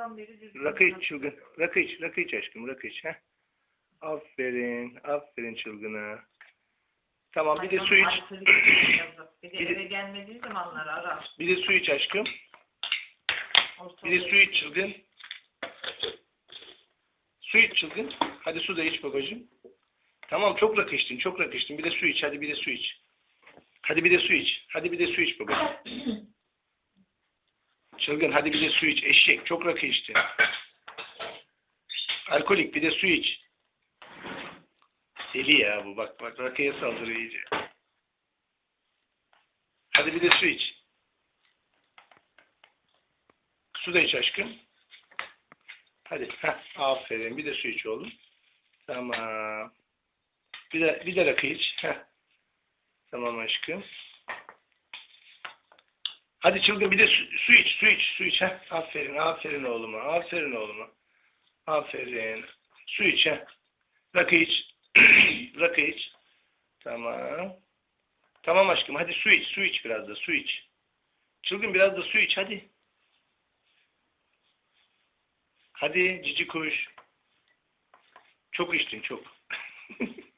sabahtan beri düzgün. Rakı iç çılgın. Rakı iç. Rakı iç aşkım. Rakı iç. Heh. Aferin. Aferin çılgına. Tamam bir de su iç. Yazık. Bir de Bir de- eve gelmediği zamanları ara. Bir de su iç aşkım. Bir de su iç çılgın. Su iç çılgın. Hadi su da iç babacığım. Tamam çok rakı içtin. Çok rakı içtin. Bir de su iç. Hadi bir de su iç. Hadi bir de su iç. Hadi bir de su iç babacığım. Çılgın hadi bir de su iç. Eşek çok rakı içtin. Alkolik bir de su iç. Deli ya bu. Bak bak rakıya saldırıyor iyice. Hadi bir de su iç. Su da iç aşkım. Hadi. Heh, aferin. Bir de su iç oğlum. Tamam. Bir de, bir de rakı iç. Heh. Tamam aşkım. Hadi çılgın bir de su, su iç, su iç, su iç. Heh. Aferin, aferin oğluma, aferin oğluma. Aferin. Su iç. Heh. Rakı iç. rakı iç. Tamam. Tamam aşkım hadi su iç, su iç biraz da, su iç. Çılgın biraz da su iç hadi. Hadi cici kuş. Çok içtin çok.